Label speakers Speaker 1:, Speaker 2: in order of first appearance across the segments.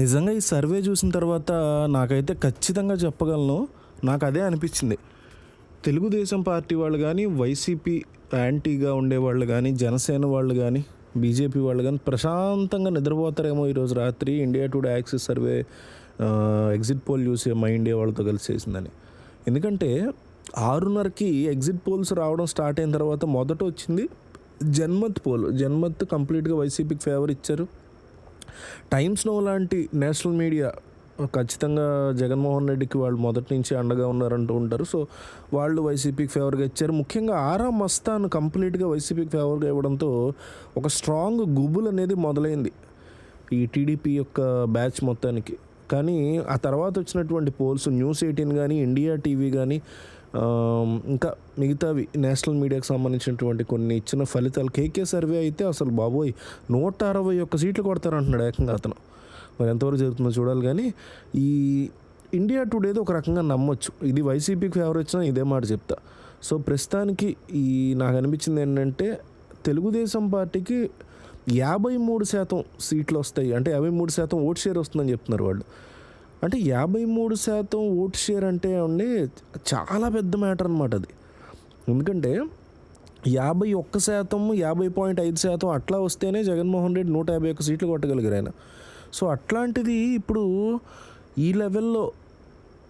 Speaker 1: నిజంగా ఈ సర్వే చూసిన తర్వాత నాకైతే ఖచ్చితంగా చెప్పగలను. నాకు అదే అనిపించింది. తెలుగుదేశం పార్టీ వాళ్ళు కానీ వైసీపీ యాంటీగా ఉండేవాళ్ళు కానీ జనసేన వాళ్ళు కానీ బీజేపీ వాళ్ళు కానీ ప్రశాంతంగా నిద్రపోతారేమో ఈరోజు రాత్రి India Today Axis survey exit poll చూసే మా ఇండియా వాళ్ళతో కలిసి చేసిందని. ఎందుకంటే ఆరున్నరకి ఎగ్జిట్ పోల్స్ రావడం స్టార్ట్ అయిన తర్వాత మొదట వచ్చింది జన్మత్ పోల్. జన్మత్ కంప్లీట్గా వైసీపీకి ఫేవర్ ఇచ్చారు. టైమ్స్ నో లాంటి నేషనల్ మీడియా ఖచ్చితంగా జగన్మోహన్ రెడ్డికి వాళ్ళు మొదటి నుంచి అండగా ఉన్నారంటూ ఉంటారు. సో వాళ్ళు వైసీపీకి ఫేవర్గా ఇచ్చారు. ముఖ్యంగా ఆరా మస్తాన్ కంప్లీట్గా వైసీపీకి ఫేవర్గా ఇవ్వడంతో ఒక స్ట్రాంగ్ గుబుల్ అనేది మొదలైంది ఈ టీడీపీ యొక్క బ్యాచ్ మొత్తానికి. కానీ ఆ తర్వాత వచ్చినటువంటి పోల్స్ న్యూస్ ఎయిటీన్ కానీ ఇండియా టీవీ కానీ ఇంకా మిగతావి నేషనల్ మీడియాకి సంబంధించినటువంటి కొన్ని ఇచ్చిన ఫలితాలు. కేకే సర్వే అయితే అసలు బాబోయ్ నూట అరవై ఒక్క సీట్లు కొడతారంటున్నాడు ఏకంగా అతను. మరి ఎంతవరకు జరుగుతుందో చూడాలి కానీ ఈ ఇండియా టుడేది ఒక రకంగా నమ్మొచ్చు. ఇది వైసీపీకి ఫేవర్ వచ్చినా ఇదే మాట చెప్తా. సో ప్రస్తుతానికి ఈ నాకు అనిపించింది ఏంటంటే తెలుగుదేశం పార్టీకి యాభై మూడు శాతం సీట్లు వస్తాయి. అంటే యాభై మూడు శాతం ఓట్ షేర్ వస్తుందని చెప్తున్నారు వాళ్ళు. అంటే యాభై మూడు శాతం ఓట్ షేర్ అంటే అండి చాలా పెద్ద మ్యాటర్ అనమాట అది. ఎందుకంటే యాభై ఒక్క శాతం యాభై పాయింట్ ఐదు శాతం అట్లా వస్తేనే జగన్మోహన్ రెడ్డి నూట యాభై ఒక్క సీట్లు కొట్టగలిగారు ఆయన. సో అట్లాంటిది ఇప్పుడు ఈ లెవెల్లో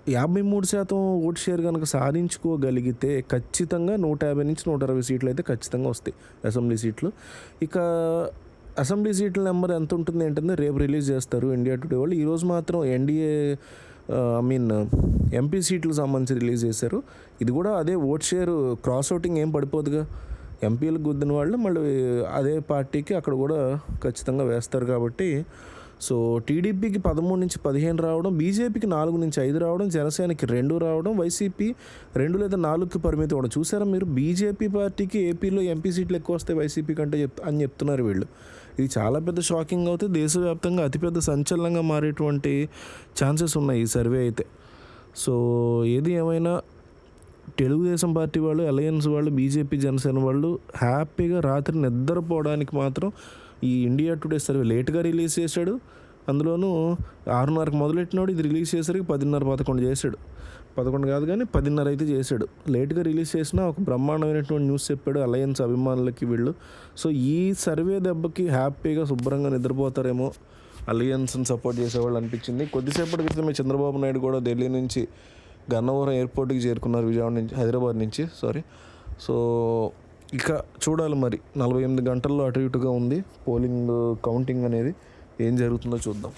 Speaker 1: యాభై మూడు శాతం ఓట్ షేర్ కనుక సాధించుకోగలిగితే ఖచ్చితంగా నూట యాభై నుంచి నూట అరవై సీట్లు అయితే ఖచ్చితంగా వస్తాయి అసెంబ్లీ సీట్లు. ఇక అసెంబ్లీ సీట్ల నెంబర్ ఎంత ఉంటుంది ఏంటంటే రేపు రిలీజ్ చేస్తారు ఇండియా టుడే వాళ్ళు. ఈరోజు మాత్రం ఎన్డీఏ ఐ మీన్ ఎంపీ సీట్లకు సంబంధించి రిలీజ్ చేశారు. ఇది కూడా అదే ఓట్ షేర్ క్రాస్ ఓటింగ్ ఏం పడిపోదుగా. ఎంపీలకు గుద్దిన వాళ్ళు మళ్ళీ అదే పార్టీకి అక్కడ కూడా ఖచ్చితంగా వేస్తారు కాబట్టి సో టీడీపీకి పదమూడు నుంచి పదిహేను రావడం బీజేపీకి నాలుగు నుంచి ఐదు రావడం జనసేనకి రెండు రావడం వైసీపీ రెండు లేదా నాలుగుకి పరిమితి అవ్వడం చూసారా మీరు? బీజేపీ పార్టీకి ఏపీలో ఎంపీ సీట్లు ఎక్కువ వస్తాయి వైసీపీ కంటే చెప్ అని చెప్తున్నారు వీళ్ళు. ఇది చాలా పెద్ద షాకింగ్ అవుతే దేశవ్యాప్తంగా అతిపెద్ద సంచలనంగా మారేటువంటి ఛాన్సెస్ ఉన్నాయి ఈ సర్వే అయితే. సో ఏది ఏమైనా తెలుగుదేశం పార్టీ వాళ్ళు అలయన్స్ వాళ్ళు బీజేపీ జనసేన వాళ్ళు హ్యాపీగా రాత్రి నిద్రపోవడానికి మాత్రం ఈ ఇండియా టుడే సర్వే లేట్గా రిలీజ్ చేశాడు. అందులోనూ ఆరున్నరకు మొదలెట్టినాడు ఇది రిలీజ్ చేసరికి పదిన్నర పదకొండు చేశాడు. పదకొండు కాదు కానీ పదిన్నర అయితే చేశాడు. లేట్గా రిలీజ్ చేసిన ఒక బ్రహ్మాండమైనటువంటి న్యూస్ చెప్పాడు అలయన్స్ అభిమానులకి వీళ్ళు. సో ఈ సర్వే దెబ్బకి హ్యాపీగా శుభ్రంగా నిద్రపోతారేమో అలయన్స్ని సపోర్ట్ చేసేవాళ్ళు అనిపించింది. కొద్దిసేపటి క్రితమే చంద్రబాబు నాయుడు కూడా ఢిల్లీ నుంచి గన్నవరం ఎయిర్పోర్ట్కి చేరుకున్నారు విజయవాడ నుంచి హైదరాబాద్ నుంచి సారీ. సో ఇక చూడాలి మరి. నలభై ఎనిమిది గంటల్లో అటు ఇటుగా ఉంది. పోలింగ్ కౌంటింగ్ అనేది ఏం జరుగుతుందో చూద్దాం.